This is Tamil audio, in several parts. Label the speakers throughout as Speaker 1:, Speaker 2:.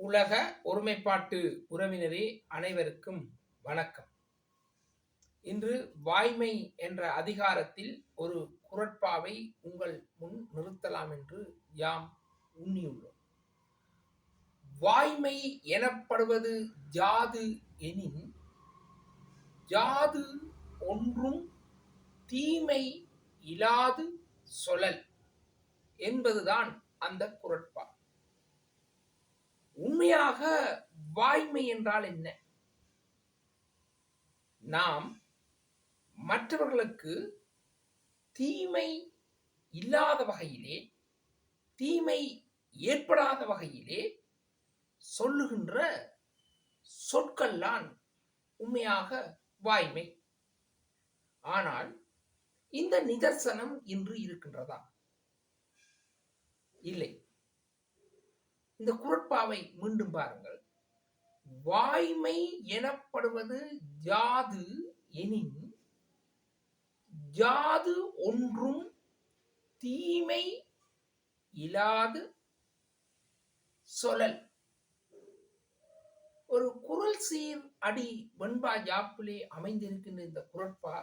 Speaker 1: உலக ஒருமைப்பாட்டு உறவினரே அனைவருக்கும் வணக்கம். இன்று வாய்மை என்ற அதிகாரத்தில் ஒரு குரட்பாவை உங்கள் முன் நிறுத்தலாம் என்று யாம் உண்ணியுள்ளோம். வாய்மை எனப்படுவது ஜாது எனின் ஜாது ஒன்றும் தீமை இலாது சொலல் என்பதுதான் அந்த குரட்பா. உண்மையாக வாய்மை என்றால் என்ன? நாம் மற்றவர்களுக்கு தீமை இல்லாத வகையிலே தீமை ஏற்படாத வகையிலே சொல்லுகின்ற சொற்கள்தான் உண்மையாக வாய்மை. ஆனால் இந்த நிதர்சனம் இன்று இருக்கின்றதா? இல்லை. இந்த குரட்பாவை மீண்டும் பாருங்கள். வாய்மை எனப்படுவது ஜாது எனின் ஜாது ஒன்றும் தீமை இலாது சொலல் ஒரு குரல் சீர் அடி வெண்பா யாப்பிலே அமைந்திருக்கின்ற இந்த குரட்பா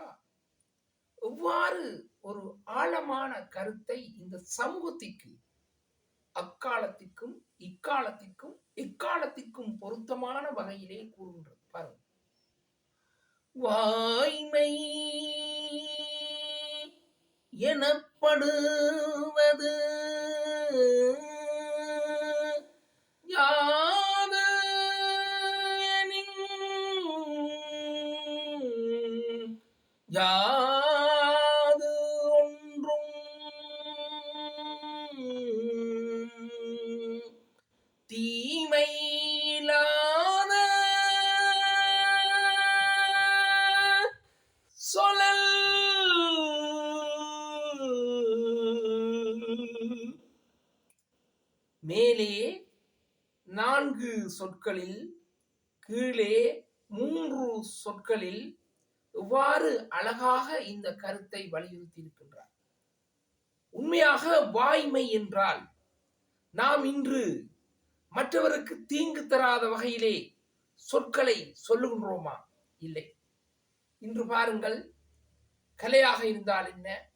Speaker 1: எவ்வாறு ஒரு ஆழமான கருத்தை இந்த சமூகத்திற்கு அக்காலத்திற்கும் இக்காலத்திற்கும் எக்காலத்திற்கும் பொருத்தமான வகையிலே கூறுகின்றது. பாருங்க. வாய்மை எனப்படுவது யாது எனின் யாது தீமை சொலல் மேலே நான்கு சொற்களில் கீழே மூன்று சொற்களில் எவ்வாறு அழகாக இந்த கருத்தை வலியுறுத்தி இருக்கின்றார் உண்மையாக வாய்மை என்றால் நாம் இன்று மற்றவருக்கு தீங்கு தராத வகையிலே சொற்களை சொல்லுகின்றோமா? இல்லை. இன்று பாருங்கள் கலையாக இருந்தால் என்ன?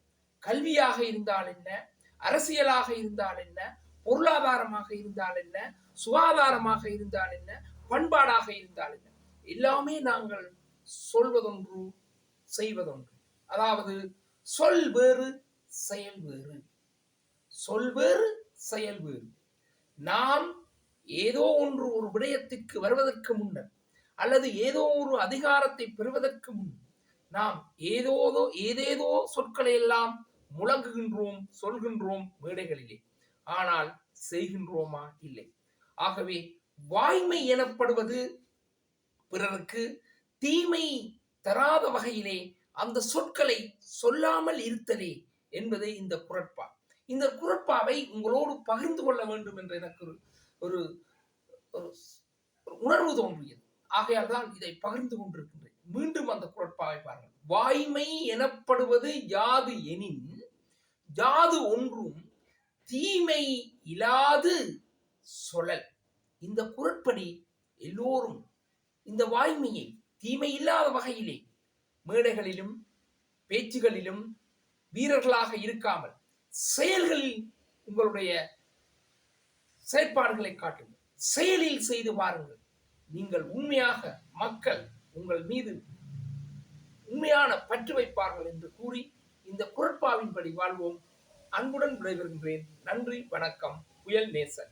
Speaker 1: கல்வியாக இருந்தால் என்ன? அரசியலாக இருந்தால் என்ன? பொருளாதாரமாக இருந்தால் என்ன? சுகாதாரமாக இருந்தால் என்ன? பண்பாடாக இருந்தால் என்ன? எல்லாமே நாங்கள் சொல்வதொன்று செய்வதொன்று. அதாவது சொல் வேறு செயல் வேறு. சொல் வேறு செயல் வேறு. நாம் ஏதோ ஒன்று ஒரு விடயத்திற்கு வருவதற்கு முன்னர் அல்லது ஏதோ ஒரு அதிகாரத்தை பெறுவதற்கு முன் நாம் ஏதோதோ ஏதேதோ சொற்களை எல்லாம் முழங்குகின்றோம் சொல்கின்றோம் மேடைகளிலே. ஆனால் செய்கின்றோமா? இல்லை. ஆகவே வாய்மை எனப்படுவது பிறருக்கு தீமை தராத வகையிலே அந்த சொற்களை சொல்லாமல் இருத்தலே என்பதே இந்த குரட்பா இந்த குரட்பாவை உங்களோடு பகிர்ந்து கொள்ள வேண்டும் என்று எனக்கு ஒரு ஒரு ஒரு உணர்வு தோன்றியது. ஆகையால் தான் இதை பகிர்ந்து கொண்டிருக்கின்றேன். மீண்டும் அந்த குரட்பாவை பாருங்கள். வாய்மை எனப்படுவது யாது எனின் யாது ஒன்றும் தீமை இல்லாது சொலல் இந்த குரட்படி எல்லோரும் இந்த வாய்மையை தீமை இல்லாத வகையிலே மேடைகளிலும் பேச்சுகளிலும் வீரர்களாக இருக்காமல் செயல்களில் உங்களுடைய செயற்பாடுகளை காட்டுங்கள் செயலில் செய்து பாருங்கள் நீங்கள் உண்மையாக மக்கள் உங்கள் மீது உண்மையான பற்று வைப்பார்கள் என்று கூறி இந்த குரட்பாவின்படி வாழ்வோம். அன்புடன் விடைபெறுகின்றேன். நன்றி வணக்கம். புயல் நேசன்.